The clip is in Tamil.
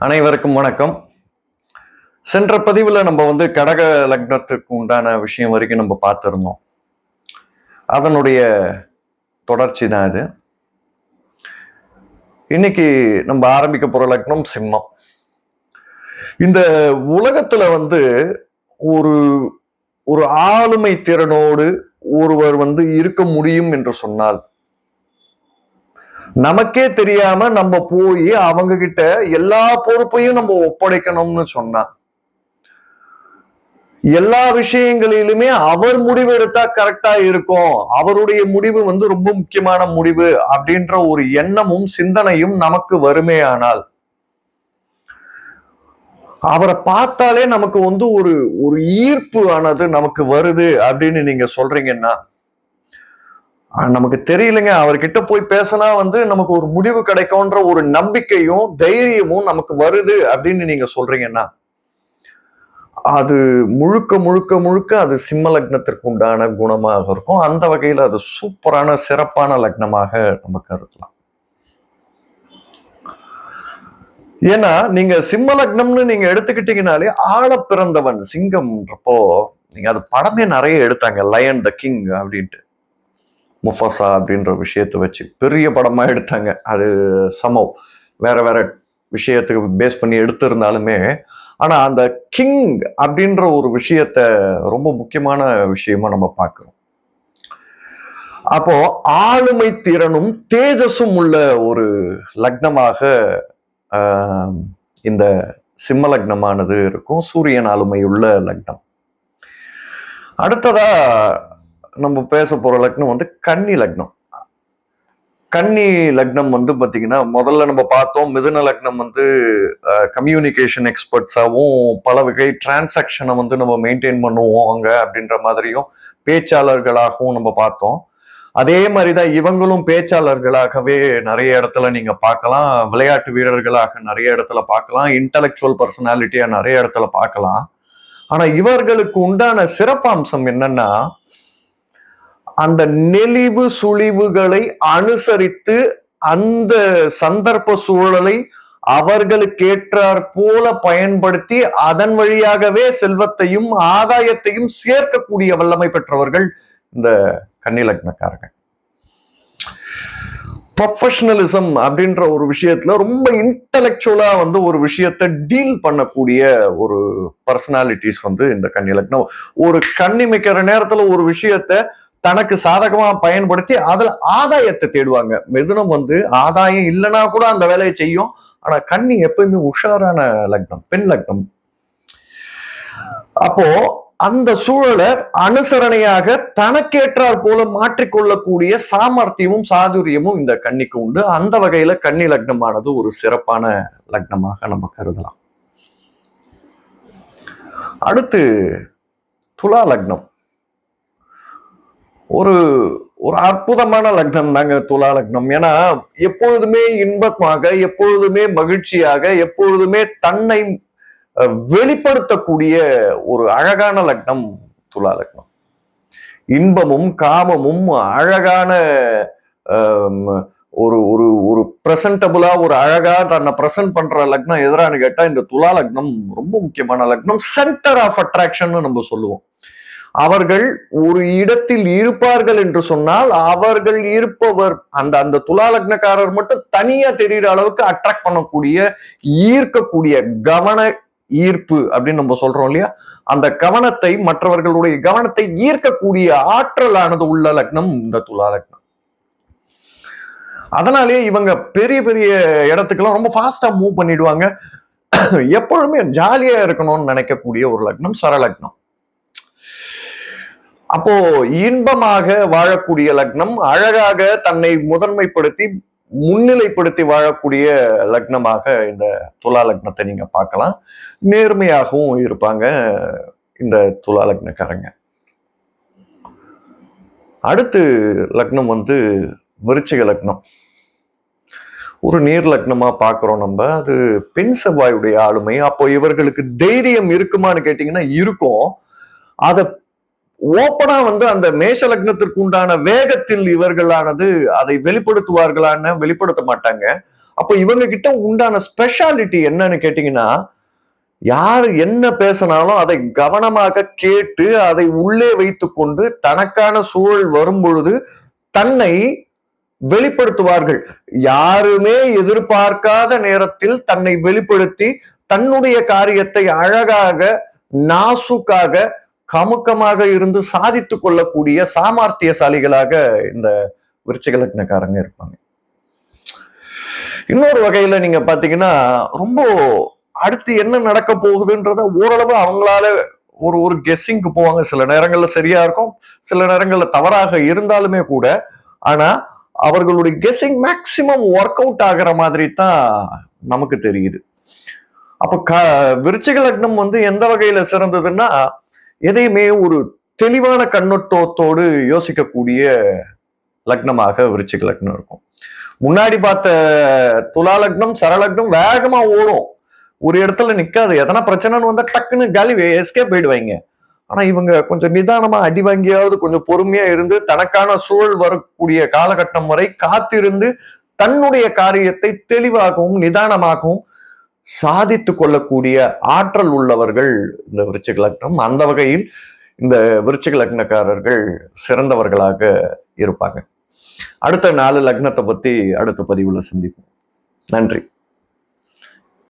அனைவருக்கும் வணக்கம். சென்ற பதிவில் நம்ம வந்து கடக லக்னத்துக்கு உண்டான விஷயம் வரைக்கும் நம்ம பார்த்துருந்தோம். அதனுடைய தொடர்ச்சி தான் இது. இன்னைக்கு நம்ம ஆரம்பிக்க போகிற லக்னம் சிம்மம். இந்த உலகத்தில் வந்து ஒரு ஒரு ஆளுமை திறனோடு ஒருவர் வந்து இருக்க முடியும் என்று சொன்னால் நமக்கே தெரியாம நம்ம போய் அவங்க கிட்ட எல்லா பொறுப்பையும் நம்ம ஒப்படைக்கணும்னு சொன்னா எல்லா விஷயங்களிலுமே அவர் முடிவு எடுத்தா கரெக்டா இருக்கும். அவருடைய முடிவு வந்து ரொம்ப முக்கியமான முடிவு அப்படின்ற ஒரு எண்ணமும் சிந்தனையும் நமக்கு வருமே ஆனால் அவரை பார்த்தாலே நமக்கு வந்து ஒரு ஒரு ஈர்ப்பு ஆனது நமக்கு வருது அப்படின்னு நீங்க சொல்றீங்கன்னா நமக்கு தெரியலங்க. அவர்கிட்ட போய் பேசினா வந்து நமக்கு ஒரு முடிவு கிடைக்கும்ன்ற ஒரு நம்பிக்கையும் தைரியமும் நமக்கு வருது அப்படின்னு நீங்க சொல்றீங்கன்னா அது முழுக்க முழுக்க முழுக்க அது சிம்ம லக்னத்திற்கு உண்டான குணமாக இருக்கும். அந்த வகையில் அது சூப்பரான சிறப்பான லக்னமாக நம்ம கருதலாம். ஏன்னா நீங்க சிம்ம லக்னம்னு நீங்க எடுத்துக்கிட்டீங்கனாலே ஆழ பிறந்தவன் சிங்கம்ன்றப்போ நீங்க அது படமே நிறைய எடுத்தாங்க. லயன் த கிங் அப்படின்ட்டு. முஃபசா அப்படின்ற விஷயத்தை வச்சு பெரிய படமாக எடுத்தாங்க. அது சமவ் வேற வேற விஷயத்துக்கு பேஸ் பண்ணி எடுத்திருந்தாலுமே ஆனால் அந்த கிங் அப்படின்ற ஒரு விஷயத்த ரொம்ப முக்கியமான விஷயமா நம்ம பார்க்குறோம். அப்போ ஆளுமை திறனும் தேஜஸும் உள்ள ஒரு லக்னமாக இந்த சிம்ம லக்னமானது இருக்கும். சூரியன் ஆளுமை உள்ள லக்னம். அடுத்ததா நம்ம பேச போகிற லக்னம் வந்து கன்னி லக்னம். கன்னி லக்னம் வந்து பார்த்தீங்கன்னா முதல்ல நம்ம பார்த்தோம் மிதுன லக்னம் வந்து கம்யூனிகேஷன் எக்ஸ்பர்ட்ஸாகவும் பல வகை டிரான்சாக்ஷனை வந்து நம்ம மெயின்டைன் பண்ணுவோம் அங்கே அப்படின்ற மாதிரியும் பேச்சாளர்களாகவும் நம்ம பார்த்தோம். அதே மாதிரி தான் இவங்களும் பேச்சாளர்களாகவே நிறைய இடத்துல நீங்க பார்க்கலாம். விளையாட்டு வீரர்களாக நிறைய இடத்துல பார்க்கலாம். இன்டலெக்சுவல் பர்சனாலிட்டியா நிறைய இடத்துல பார்க்கலாம். ஆனா இவர்களுக்கு உண்டான சிறப்பம்சம் என்னன்னா அந்த நெளிவு சுழிவுகளை அனுசரித்து அந்த சந்தர்ப்ப சூழலை அவர்களுக்கேற்றாற் போல பயன்படுத்தி அதன் வழியாகவே செல்வத்தையும் ஆதாயத்தையும் சேர்க்கக்கூடிய வல்லமை பெற்றவர்கள் இந்த கன்னிலக்னக்காரங்க ப்ரொஃபஷனலிசம் அப்படின்ற ஒரு விஷயத்துல ரொம்ப இன்டலெக்சுவலா வந்து ஒரு விஷயத்தை டீல் பண்ணக்கூடிய ஒரு பர்சனாலிட்டிஸ் வந்து இந்த கன்னிலக்னம். ஒரு கண்ணிமைக்கிற நேரத்துல ஒரு விஷயத்த தனக்கு சாதகமா பயன்படுத்தி அதுல ஆதாயத்தை தேடுவாங்க. மிதுனம் வந்து ஆதாயம் இல்லைன்னா கூட அந்த வேலையை செய்யும். ஆனா கண்ணி எப்பயுமே உஷாரான லக்னம் பெண் லக்னம். அப்போ அந்த சூழலை அனுசரணையாக தனக்கேற்றாற் போல மாற்றிக்கொள்ளக்கூடிய சாமர்த்தியமும் சாதுரியமும் இந்த கன்னிக்கு உண்டு. அந்த வகையில கன்னி லக்னமானது ஒரு சிறப்பான லக்னமாக நம்ம கருதலாம். அடுத்து துலா லக்னம். ஒரு ஒரு அற்புதமான லக்னம் தாங்க துலா லக்னம். ஏன்னா எப்பொழுதுமே இன்பமாக எப்பொழுதுமே மகிழ்ச்சியாக எப்பொழுதுமே தன்னை வெளிப்படுத்தக்கூடிய ஒரு அழகான லக்னம் துலா லக்னம். இன்பமும் காமமும் அழகான ஒரு ஒரு ஒரு பிரசன்டபுளா ஒரு அழகா தன்னை பிரசன்ட் பண்ற லக்னம் எதிரான்னு கேட்டா இந்த துலா லக்னம் ரொம்ப முக்கியமான லக்னம். சென்டர் ஆஃப் அட்ராக்ஷன் நம்ம சொல்லுவோம். அவர்கள் ஒரு இடத்தில் இருப்பார்கள் என்று சொன்னால் அவர்கள் இருப்பவர் அந்த அந்த துலா லக்னக்காரர் மட்டும் தனியா தெரிகிற அளவுக்கு அட்ராக்ட் பண்ணக்கூடிய ஈர்க்கக்கூடிய கவன ஈர்ப்பு அப்படின்னு நம்ம சொல்றோம் இல்லையா? அந்த கவனத்தை மற்றவர்களுடைய கவனத்தை ஈர்க்கக்கூடிய ஆற்றலானது உள்ள லக்னம் இந்த துலா லக்னம் இவங்க பெரிய பெரிய இடத்துக்கெல்லாம் ரொம்ப ஃபாஸ்டா மூவ் பண்ணிடுவாங்க. எப்பொழுதுமே ஜாலியா இருக்கணும்னு நினைக்கக்கூடிய ஒரு லக்னம் சரலக்னம். அப்போ இன்பமாக வாழக்கூடிய லக்னம் அழகாக தன்னை முதன்மைப்படுத்தி முன்னிலைப்படுத்தி வாழக்கூடிய லக்னமாக இந்த துலா லக்னத்தை நீங்க பார்க்கலாம். நேர்மையாகவும் இருப்பாங்க இந்த துலா லக்னக்காரங்க. அடுத்து லக்னம் வந்து விருச்சிக லக்னம். ஒரு நீர் லக்னமா பாக்குறோம் நம்ம. அது பெண் செவ்வாயுடைய ஆளுமை. அப்போ இவர்களுக்கு தைரியம் இருக்குமான்னு கேட்டீங்கன்னா இருக்கும். அதை ஓப்பனா வந்து அந்த மேஷ லக்னத்திற்கு உண்டான வேகத்தில் இவர்களானது அதை வெளிப்படுத்துவார்களான்னு வெளிப்படுத்த மாட்டாங்க. அப்போ இவங்க கிட்ட உண்டான ஸ்பெஷாலிட்டி என்னன்னு கேட்டீங்கன்னா யார் என்ன பேசினாலும் அதை கவனமாக கேட்டு அதை உள்ளே வைத்துக்கொண்டு தனக்கான சூழல் வரும் பொழுது தன்னை வெளிப்படுத்துவார்கள். யாருமே எதிர்பார்க்காத நேரத்தில் தன்னை வெளிப்படுத்தி தன்னுடைய காரியத்தை அழகாக நாசுக்காக கமுக்கமாக இருந்து சாதித்து கொள்ளக்கூடிய சாமர்த்தியசாலிகளாக இந்த விருச்சிக லக்னக்காரங்க இருப்பாங்க. இன்னொரு வகையில நீங்க பாத்தீங்கன்னா ரொம்ப அடுத்து என்ன நடக்க போகுதுன்றத ஓரளவு அவங்களால ஒரு ஒரு கெஸ்ஸிங்க்கு போவாங்க. சில நேரங்கள்ல சரியா இருக்கும் சில நேரங்கள்ல தவறாக இருந்தாலுமே கூட. ஆனா அவர்களுடைய கெஸ்ஸிங் மேக்சிமம் ஒர்க் அவுட் ஆகிற மாதிரி தான் நமக்கு தெரியுது. அப்ப க விருச்சிக லக்னம் வந்து எந்த வகையில சிறந்ததுன்னா எதையுமே ஒரு தெளிவான கண்ணோட்டத்தோடு யோசிக்கக்கூடிய லக்னமாக விருச்சிக லக்னம் இருக்கும். முன்னாடி பார்த்த துலா லக்னம் சரலக்னம் வேகமா ஓடும். ஒரு இடத்துல நிக்காது. எதனா பிரச்சனைன்னு வந்தா டக்குன்னு காலி எஸ்கேப் போயிடுவாங்க ஆனா இவங்க கொஞ்சம் நிதானமா அடி வாங்கியாவது கொஞ்சம் பொறுமையா இருந்து தனக்கான சூழல் வரக்கூடிய காலகட்டம் வரை காத்திருந்து தன்னுடைய காரியத்தை தெளிவாகவும் நிதானமாகவும் சாதித்து கொள்ளக்கூடிய ஆற்றல் உள்ளவர்கள் இந்த விருச்சிக லக்னம் அந்த வகையில் இந்த விருச்சிக லக்னக்காரர்கள் சிறந்தவர்களாக இருப்பாங்க. அடுத்த நாலு லக்னத்தை பத்தி அடுத்த பதிவுல சந்திப்போம். நன்றி.